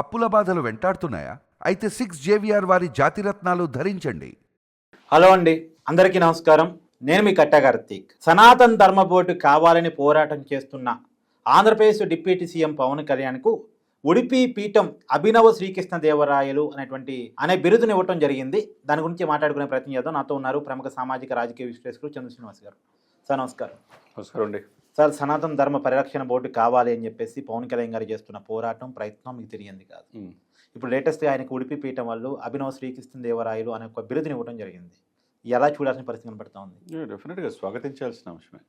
అప్పుల బాధలు వెంటాడుతున్నాయా? అయితే సిక్స్ జేవిఆర్ వారి జాతిరత్నాలు ధరించండి. హలో అండి. అందరికీ నమస్కారం. నేను మీ కట్ట కార్తీక్. సనాతన్ ధర్మ బోర్డు కావాలని పోరాటం చేస్తున్న ఆంధ్రప్రదేశ్ డిప్యూటీ సీఎం పవన్ కళ్యాణ్కు ఉడిపి పీఠం అభినవ శ్రీకృష్ణ దేవరాయలు అనేటువంటి అనే బిరుదుని ఇవ్వటం జరిగింది. దాని గురించి మాట్లాడుకునే ప్రయత్నం చేద్దాం. నాతో ఉన్నారు ప్రముఖ సామాజిక రాజకీయ విశ్లేషకులు చంద్ర శ్రీనివాస్ గారు. సార్ నమస్కారం. నమస్కారం అండి. సార్ సనాతన ధర్మ పరిరక్షణ బోర్డు కావాలి అని చెప్పేసి పవన్ కళ్యాణ్ గారు చేస్తున్న పోరాటం ప్రయత్నం మీకు తెలియంది కాదు. ఇప్పుడు లేటెస్ట్గా ఆయనకు ఉడిపి పీఠం వాళ్ళు అభినవ శ్రీకృష్ణ దేవరాయలు అనే ఒక బిరుదుని ఇవ్వడం జరిగింది. ఎలా చూడాల్సిన పరిస్థితి కనపడతా ఉంది? డెఫినెట్గా స్వాగతించాల్సిన అంశమే.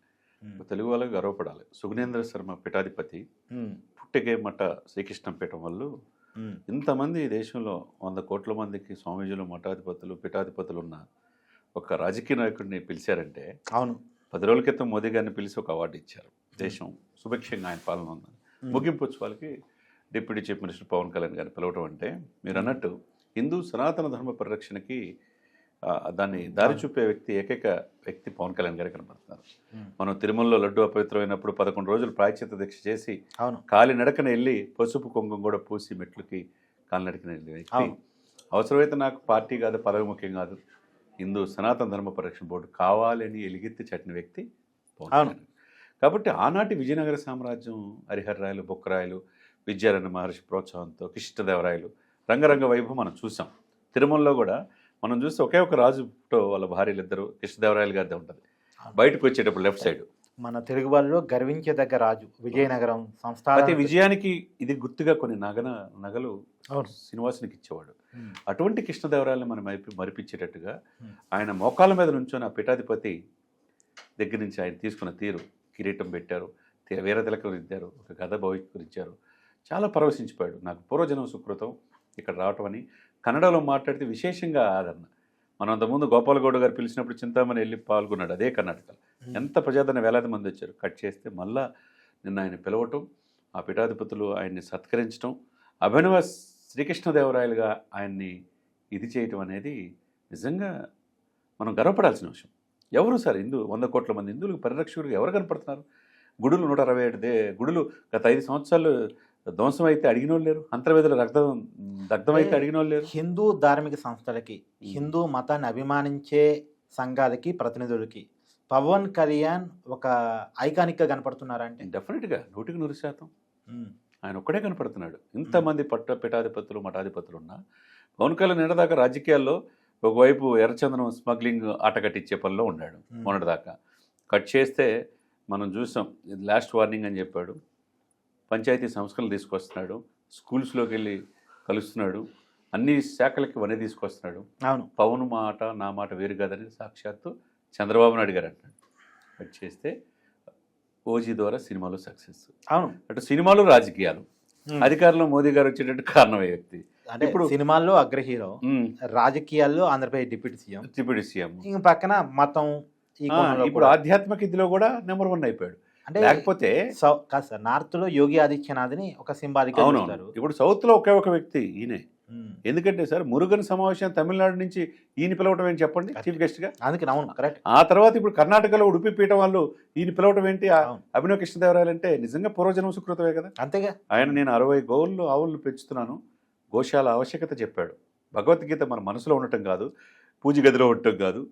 తెలుగు వాళ్ళకి గర్వపడాలి. సుగుణేంద్ర శర్మ పీఠాధిపతి ఉమ్, పుట్టెగే మఠ శ్రీకృష్ణ పీఠం వాళ్ళు ఇంతమంది దేశంలో వంద కోట్ల మందికి స్వామీజీలు మఠాధిపతులు పీఠాధిపతులు ఉన్న ఒక రాజకీయ నాయకుడిని పిలిచారంటే అవును. పది రోజుల క్రితం మోదీ గారిని పిలిచి ఒక అవార్డు ఇచ్చారు. దేశం సుభిక్షంగా ఆయన పాలన ఉందని. ముగింపు ఉత్సవాలకి deputy chief minister Pawan Kalyan గారిని పిలవటం అంటే మీరు అన్నట్టు హిందూ సనాతన ధర్మ పరిరక్షణకి దాన్ని దారి చూపే వ్యక్తి ఏకైక వ్యక్తి పవన్ కళ్యాణ్ గారు కనబడుతున్నారు మనం తిరుమలలో లడ్డు అపవిత్రమైనప్పుడు పదకొండు రోజులు ప్రాయచిత దీక్ష చేసి కాలి నడకన వెళ్ళి పసుపు కుంకుమ కూడా పూసి మెట్లకి కాలి నడకన వెళ్ళే వ్యక్తి. అవసరమైతే నాకు పార్టీ కాదు పదవి ముఖ్యం కాదు. హిందూ సనాతన ధర్మ పరిరక్షణ బోర్డు కావాలని ఎలిగెత్తి చట్టిన వ్యక్తి అవును. కాబట్టి ఆనాటి విజయనగర సామ్రాజ్యం హరిహర్రాయలు బొక్కరాయలు విద్యారణ్య మహర్షి ప్రోత్సాహంతో కృష్ణదేవరాయలు రంగరంగ వైభవం మనం చూసాం. తిరుమలలో కూడా మనం చూస్తే ఒకే ఒక రాజుతో వాళ్ళ భార్యలు ఇద్దరు కృష్ణదేవరాయలు గారిదే ఉంటుంది. బయటకు వచ్చేటప్పుడు లెఫ్ట్ సైడ్. మన తెలుగు వాళ్ళలో గర్వించదగ్గ రాజు విజయనగరం సంస్థ విజయానికి ఇది గుర్తుగా కొన్ని నగన నగలు శ్రీనివాసునికి ఇచ్చేవాడు. అటువంటి కృష్ణదేవరాయలను మనం మరిపి మరిపించేటట్టుగా. ఆయన మోకాళ్ళ మీద నుంచొని ఆ పీఠాధిపతి దగ్గర నుంచి ఆయన తీసుకున్న తీరు కిరీటం పెట్టారు తి- వీర తిలకం ఇద్దారు ఒక గద భవిష్కరించారు చాలా పరవశించిపోయాడు. నాకు పూర్వజన్మ సుకృతం ఇక్కడ రావటం అని కన్నడలో మాట్లాడితే విశేషంగా ఆదరణ. మనం అంతకుముందు గోపాలగౌడ గారు పిలిచినప్పుడు చింతామణి వెళ్ళి పాల్గొన్నాడు అదే కర్ణాటక ఉమ్, ఎంత ప్రజాదరణ వేలాది మంది వచ్చారు. కట్ చేస్తే మళ్ళా నిన్న ఆయన పిలవటం ఆ పీఠాధిపతులు ఆయన్ని సత్కరించడం అభినవ శ్రీకృష్ణదేవరాయలుగా ఆయన్ని ఇది చేయటం అనేది నిజంగా మనం గర్వపడాల్సిన విషయం. ఎవరు సార్ హిందూ వంద కోట్ల మంది హిందువులకు పరిరక్షకులు ఎవరు కనపడుతున్నారు? గుడులు నూట అరవై ఏడు దే గుడులు గత ఐదు సంవత్సరాలు ధ్వంసం అయితే అడిగిన వాళ్ళు లేరు? అంతర్వేదుల రక్తం దగ్ధం అయితే అడిగిన వాళ్ళు లేరు? హిందూ ధార్మిక సంస్థలకి హిందూ మతాన్ని అభిమానించే సంఘాలకి ప్రతినిధులకి పవన్ కళ్యాణ్ ఒక ఐకానిక్గా కనపడుతున్నారంటే డెఫినెట్గా నూటికి నూరు శాతం. ఆయన ఒక్కడే కనపడుతున్నాడు. ఇంతమంది పట్ట పీఠాధిపతులు మఠాధిపతులు ఉన్నా పవన్ కళ్యాణ్ నిన్నదాకా రాజకీయాల్లో ఒకవైపు ఎర్రచందనం స్మగ్లింగ్ ఆట కట్టించే పనిలో ఉన్నాడు. మొన్నటిదాకా కట్ చేస్తే మనం చూసాం ఇది లాస్ట్ వార్నింగ్ అని చెప్పాడు. పంచాయతీ సంస్కరణలు తీసుకొస్తున్నాడు స్కూల్స్లోకి వెళ్ళి కలుస్తున్నాడు అన్ని శాఖలకి వనే తీసుకొస్తున్నాడు. అవును. పవన్ మాట నా మాట వేరు కాదని సాక్షాత్తు చంద్రబాబు నాయుడు గారు అంటున్నాడు కట్ చేస్తే ఓజీ ద్వారా సినిమాలో సక్సెస్. అవును. అటు సినిమాలు రాజకీయాలు. అధికారంలో మోదీ గారు వచ్చేటట్టు కారణమయ్యే వ్యక్తి? అంటే ఇప్పుడు- సినిమాల్లో అగ్ర హీరో రాజకీయాల్లో Andhra Pradesh deputy CM. Deputy CM. ఇంక పక్కన మతం ఇప్పుడు. ఆధ్యాత్మిక ఇదిలో కూడా నెంబర్ వన్ అయిపోయాడు. అంటే లేకపోతే కాదు సార్ నార్త్లో యోగి ఆదిత్యనాథ్ని ఒక సింబాలిక్ అవును ఇప్పుడు సౌత్లో ఒకే ఒక వ్యక్తి ఈయనే. ఎందుకంటే సార్ మురుగన్ సమావేశం తమిళనాడు నుంచి ఈయన పిలవటం ఏంటి చెప్పండి. చీఫ్ గెస్ట్గా అందుకని అవును కరెక్ట్ ఆ తర్వాత ఇప్పుడు కర్ణాటకలో ఉడిపి పీఠం వాళ్ళు ఈయన పిలవటం ఏంటి. అభినవ కృష్ణదేవరాయలు అంటే నిజంగా పూర్వజన్మ సుకృతమే కదా? అంతేగా. ఆయన నేను అరవై గోళ్ళు ఆవులను పెంచుతున్నాను. గోశాల ఆవశ్యకత చెప్పాడు. భగవద్గీత మన మనసులో ఉండటం కాదు పూజ గదిలో ఉండటం కాదు.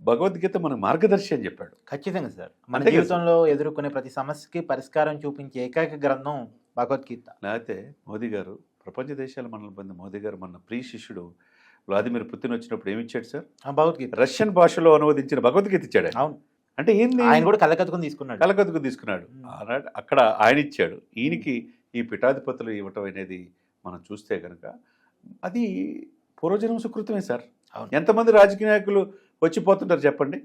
భగవద్గీత మన మార్గదర్శి అని చెప్పాడు. ఖచ్చితంగా సార్. మన జీవితంలో ఎదుర్కొనే ప్రతి సమస్యకి పరిష్కారం చూపించే ఏకైక గ్రంథం భగవద్గీత. లేకపోతే మోదీ గారు ప్రపంచ దేశాల మనల్ని పొందిన మోదీ గారు మన ప్రియ శిష్యుడు వ్లాదిమిర్ పుతిన్ వచ్చినప్పుడు ఏమి ఇచ్చాడు సార్? ఆ భగవద్గీత. రష్యన్ భాషలో అనువదించిన భగవద్గీత ఇచ్చాడు. అవును. అంటే ఏంది? ఆయన కూడా కళ్ళకత్తుకుని తీసుకున్నాడు. కలకత్తుకు తీసుకున్నాడు. అక్కడ ఆయన ఇచ్చాడు. ఈయనకి ఈ పీఠాధిపతులు ఇవ్వటం అనేది మనం చూస్తే కనుక అది పూర్వజన్మ సుకృతమే సార్. ఎంతమంది రాజకీయ నాయకులు వచ్చిపోతుంటారు చెప్పండి.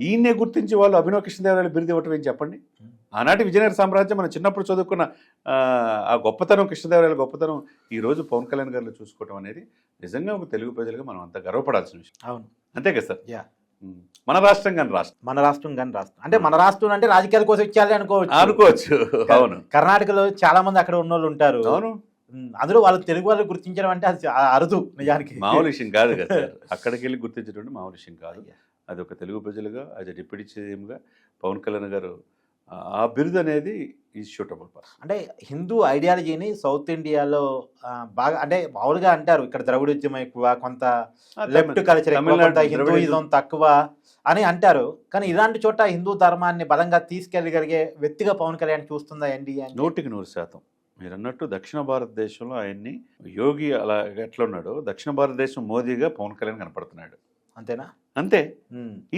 ఈయన్నే గుర్తించి వాళ్ళు అభినవ కృష్ణదేవరాయలు బిరుదు ఇవ్వటం ఏం చెప్పండి. ఆనాటి విజయనగర సామ్రాజ్యం మనం చిన్నప్పుడు చదువుకున్న ఆ, గొప్పతనం కృష్ణదేవరాయల గొప్పతనం ఈ రోజు పవన్ కళ్యాణ్ గారిలో చూసుకోవటం అనేది నిజంగా ఒక తెలుగు ప్రజలుగా మనం అంత గర్వపడాల్సిన విషయం. అవును. అంతే కదా సార్? యా. మన రాష్ట్రం కానీ రాష్ట్రం. మన రాష్ట్రం కానీ రాష్ట్రం. అంటే మన రాష్ట్రం అంటే రాజకీయాల కోసం ఇచ్చాలి అనుకోవచ్చు. అనుకోవచ్చు. అవును. కర్ణాటకలో చాలా మంది అక్కడ ఉన్న వాళ్ళు ఉంటారు. అవును. అందులో వాళ్ళు తెలుగు వాళ్ళు గుర్తించడం అంటే అది అరుదు నిజానికి. మామూలు విషయం కాదు కదా అక్కడికి వెళ్ళి గుర్తించడం మామూలు విషయం కాదు. అది ఒక తెలుగు ప్రజలుగా యాజ్ డిప్యూటీ సీఎంగా పవన్ కళ్యాణ్ గారు ఆ బిరుదు అనేది ఈ షూటబుల్ పర్సన్ అంటే హిందూ ఐడియాలజీని సౌత్ ఇండియాలో బాగా అంటే మామూలుగా అంటారు ఇక్కడ ద్రవిడోద్యమం ఎక్కువ కొంత లెఫ్ట్ కల్చర్. హిందూయిజం తక్కువ అని అంటారు కానీ ఇలాంటి చోట హిందూ ధర్మాన్ని బలంగా తీసుకెళ్ళగలిగే వ్యక్తిగా పవన్ కళ్యాణ్ చూస్తుందా ఎన్డీఏ అంటే? నూటికి నూరు శాతం మీరు అన్నట్టు దక్షిణ భారతదేశంలో ఆయన్ని యోగి అలా ఎట్లా ఉన్నాడో దక్షిణ భారతదేశం మోదీగా పవన్ కళ్యాణ్ కనపడుతున్నాడు అంతేనా? అంతే.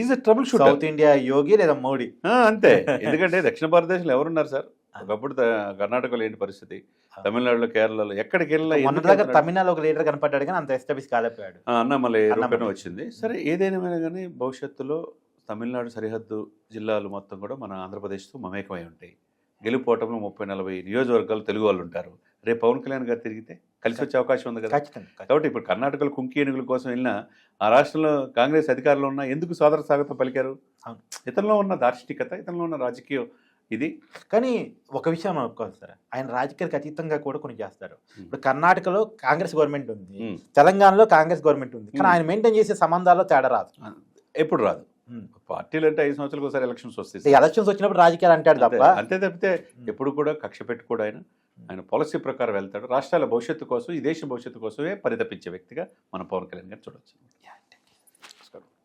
Is trouble south shooter India Yogi లేదా మోడీ? అంతే. ఎందుకంటే దక్షిణ భారతదేశంలో ఎవరున్నారు సార్? ఒకప్పుడు కర్ణాటకలో ఏంటి పరిస్థితి? తమిళనాడులో కేరళలో ఎక్కడికి వెళ్ళినా మొన్న ఎందుకు దగ్గర వెళ్తున్నాడు? తమిళనాడు ఒక లీడర్ కనపడ్డాడు కానీ అంత ఎస్టాబ్లిష్ అన్నమలై అన్నమలై. రూపేణ వచ్చింది. సరే ఏదైనా కానీ భవిష్యత్తులో తమిళనాడు సరిహద్దు జిల్లాలు మొత్తం కూడా మన ఆంధ్రప్రదేశ్తో మమేకమై ఉంటాయి. గెలుపోవటంలో ముప్పై నలభై నియోజకవర్గాలు తెలుగు వాళ్ళు ఉంటారు. రేపు పవన్ కళ్యాణ్ గారు తిరిగితే కలిసి వచ్చే అవకాశం ఉంది కదా. కాబట్టి ఇప్పుడు కర్ణాటకలో కుంకి ఏనుగుల కోసం వెళ్ళినా ఆ రాష్ట్రంలో కాంగ్రెస్ అధికారంలో ఉన్నా ఎందుకు సోదర స్వాగతం పలికారు. ఇతనిలో ఉన్న దార్శనికత ఇతనిలో ఉన్న రాజకీయం ఇది. కానీ ఒక విషయం మనం ఒప్పుకోవాలి సార్. ఆయన రాజకీయాలకు అతీతంగా కూడా కొన్ని చేస్తారు. ఇప్పుడు కర్ణాటకలో కాంగ్రెస్ గవర్నమెంట్ ఉంది. తెలంగాణలో కాంగ్రెస్ గవర్నమెంట్ ఉంది. కానీ. ఆయన మెయింటైన్ చేసే సంబంధాల్లో తేడా రాదు. ఎప్పుడు రాదు. పార్టీలు అంటే ఐదు సంవత్సరాలకు ఒకసారి ఎలక్షన్స్ వస్తాయి ఎలక్షన్స్ వచ్చినప్పుడు రాజకీయాలు అంటాడు తప్ప. అంతే- అంతే తప్పితే ఎప్పుడు కూడా కక్ష పెట్టుకోడు ఆయన. ఆయన పాలసీ ప్రకారం వెళ్తాడు. రాష్ట్రాల భవిష్యత్తు కోసం ఈ దేశ భవిష్యత్తు కోసమే పరితపించే వ్యక్తిగా మన పవన్ కళ్యాణ్ గారు చూడొచ్చు.